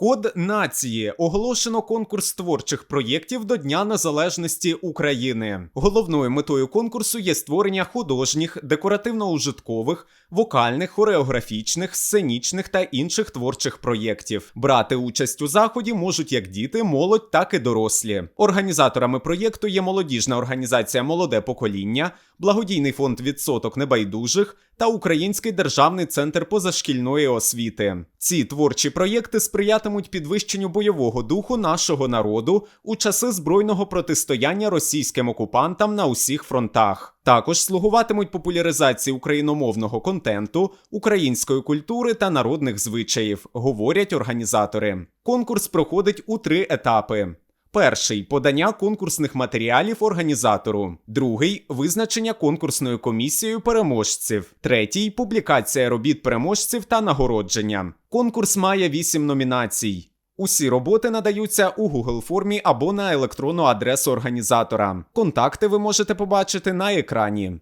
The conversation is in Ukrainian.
Код нації оголошено конкурс творчих проєктів до Дня Незалежності України. Головною метою конкурсу є створення художніх, декоративно-ужиткових, вокальних, хореографічних, сценічних та інших творчих проєктів. Брати участь у заході можуть як діти, молодь, так і дорослі. Організаторами проєкту є молодіжна організація Молоде покоління, благодійний фонд відсоток небайдужих та Український державний центр позашкільної освіти. Ці творчі проєкти сприятимуть підвищенню бойового духу нашого народу у часи збройного протистояння російським окупантам на усіх фронтах. Також слугуватимуть популяризації україномовного контенту, української культури та народних звичаїв, говорять організатори. Конкурс проходить у три етапи. Перший подання конкурсних матеріалів організатору. Другий визначення конкурсною комісією переможців. Третій публікація робіт переможців та нагородження. Конкурс має вісім номінацій. Усі роботи надаються у Google формі або на електронну адресу організатора. Контакти ви можете побачити на екрані.